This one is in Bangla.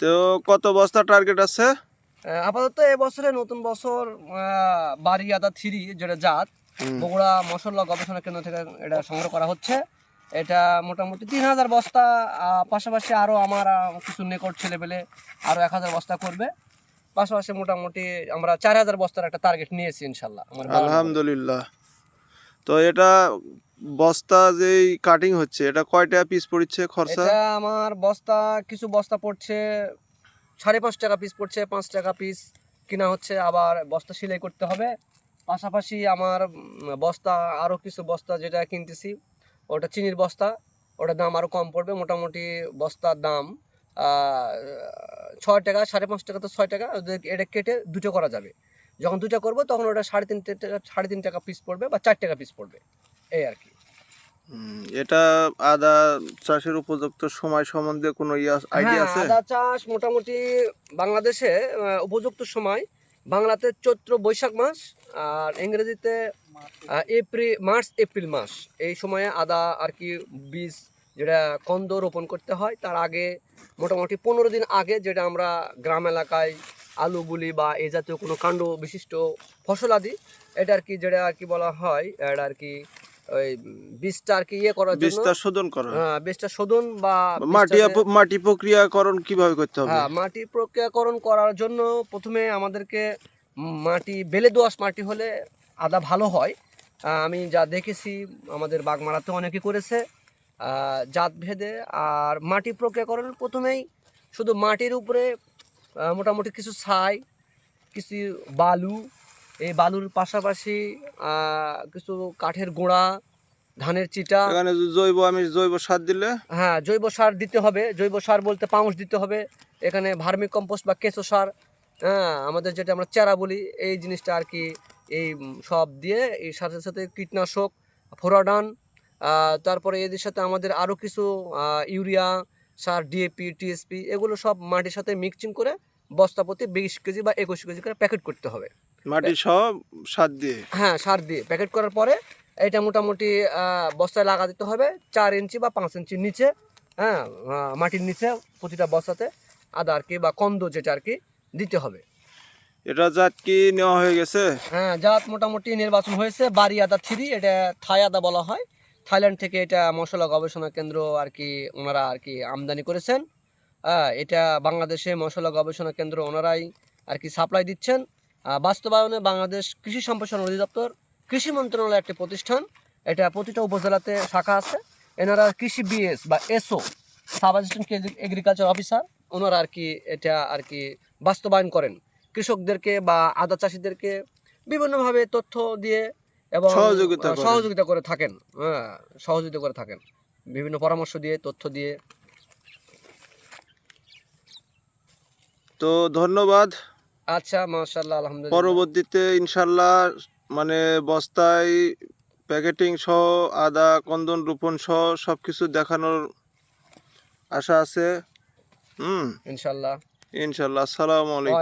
তো কত বস্তা টার্গেট আছে? আপাতত এবছরে নতুন বছর বাড়ি আদা থ্রি যেটা জাত। বগুড়া মশলা গবেষণা কেন্দ্র থেকে এটা সংগ্রহ করা হচ্ছে। এটা মোটামুটি তিন হাজার বস্তা পাশাপাশি আরও আমার কিছু নিকট ছেলেপেলে আরও এক হাজার বস্তা করবে। পাশাপাশি মোটামুটি আমরা চার হাজার বস্তার একটা টার্গেট নিয়েছি ইনশাল্লাহ আলহামদুলিল্লাহ। তো এটা বস্তা যেই কাটিং হচ্ছে, এটা কয়টা পিস পড়ছে খরচা? আমার বস্তা, কিছু বস্তা পড়ছে, সাড়ে পাঁচ টাকা পিস পড়ছে, পাঁচ টাকা পিস কিনা হচ্ছে আবার বস্তা সেলাই করতে হবে। পাশাপাশি আমার বস্তা আরও কিছু বস্তা যেটা কিনতেছি, ওটা চিনির বস্তা, ওটার দাম আরও কম পড়বে। মোটামুটি বস্তার দাম ছয় টাকা, সাড়ে পাঁচ টাকা তো ছয় টাকা এটা কেটে দুটো করা যাবে। যখন দুটা করব তখন ওটা সাড়ে তিন টাকা সাড়ে তিন টাকা পিস পড়বে বা চার টাকা পিস পড়বে। এই আর কি। এটা আদা চাষের উপযুক্ত সময় সম্বন্ধে কোনো আইডিয়া হ্যাঁ, আছে? আদা চাষ মোটামুটি বাংলাদেশে উপযুক্ত সময়। বাংলাতে চৈত্র বৈশাখ মাস আর ইংরেজিতে এপ্রিল মার্চ এপ্রিল মাস। এই সময়ে আদা আর কি বীজ যেটা কন্দ রোপণ করতে হয় তার আগে মোটামুটি পনেরো দিন আগে যেটা আমরা গ্রাম এলাকায় আলু বলি বা এই জাতীয় কোনো কাণ্ড বিশিষ্ট ফসল আদি এটা আর কি যেটা আর কি বলা হয় এটা আর কি ওই বীজটা আর কি ইয়ে করার জন্য। বীজটা শোধন করা। হ্যাঁ, বীজটা শোধন বা মাটি মাটি প্রক্রিয়াকরণ কীভাবে করতে হবে? হ্যাঁ মাটি প্রক্রিয়াকরণ করার জন্য প্রথমে আমাদেরকে মাটি বেলে দোআঁশ মাটি হলে আদা ভালো হয়। আমি যা দেখেছি আমাদের বাগমারাতে অনেকে করেছে। আহ, জাত ভেদে আর মাটি প্রক্রিয়াকরণ প্রথমেই শুধু মাটির উপরে মোটামুটি কিছু ছাই কিছু বালু এই বালুর পাশাপাশি কিছু কাঠের গোড়া ধানের চিটা। এখানে জৈব আমি জৈব সার দিলে? হ্যাঁ জৈব সার দিতে হবে। জৈব সার বলতে পাউশ দিতে হবে। এখানে ভার্মি কম্পোস্ট বা কেঁচো সার হ্যাঁ আমাদের যেটা আমরা চারা বলি এই জিনিসটা আর কি এই সব দিয়ে এই সাথে সাথে কীটনাশক ফোরাডান তারপরে এদের সাথে আমাদের আরও কিছু ইউরিয়া সার ডিএপি টিএসপি এগুলো সব মাটির সাথে মিক্সিং করে বস্তা প্রতি বিশ কেজি বা একুশ কেজি করে প্যাকেট করতে হবে। মাটি সব সার দিয়ে? হ্যাঁ সার দিয়ে। প্যাকেট করার পরে এটা মোটামুটি বস্তায় লাগা দিতে হবে চার ইঞ্চি বা পাঁচ ইঞ্চির নিচে হ্যাঁ মাটির নিচে প্রতিটা বস্তাতে আদা আর কি বা কন্দ যেটা আর কি দিতে হবে। এটা জাত কি নেওয়া হয়ে গেছে? হ্যাঁ জাত মোটামুটি নির্বাচন হয়েছে বাড়ি আদা থ্রি এটা থাই আদা বলা হয়। থাইল্যান্ড থেকে এটা মশলা গবেষণা কেন্দ্র আর কি ওনারা আর কি আমদানি করেছেন। এটা বাংলাদেশে মশলা গবেষণা কেন্দ্র ওনারাই আর কি সাপ্লাই দিচ্ছেন। বাস্তবায়নে বাংলাদেশ কৃষি সম্প্রসারণ অধিদপ্তর কৃষি মন্ত্রণালয় একটি প্রতিষ্ঠান। এটা প্রতিটা উপজেলাতে শাখা আছে। এনারা কৃষি বিএস বা SO sub assistant agriculture officer ওনারা আর কি এটা আর কি বাস্তবায়ন করেন। কৃষকদেরকে বা আদা চাষিদেরকে বিভিন্নভাবে তথ্য দিয়ে এবং সহযোগিতা সহযোগিতা করে থাকেন। হ্যাঁ সহযোগিতা করে থাকেন। বিভিন্ন পরামর্শ দিয়ে তথ্য দিয়ে তো ধন্যবাদ। আচ্ছা মাশাল্লাহ আলহামদুলিল্লাহ। পরবর্তীতে ইনশাল্লাহ মানে বস্তায় প্যাকেটিং সহ আদা কন্দন রোপণ সহ সব কিছু দেখানোর আশা আছে। হুম। ইনশাল্লাহ ইনশাল্লাহ আসসালামু আলাইকুম।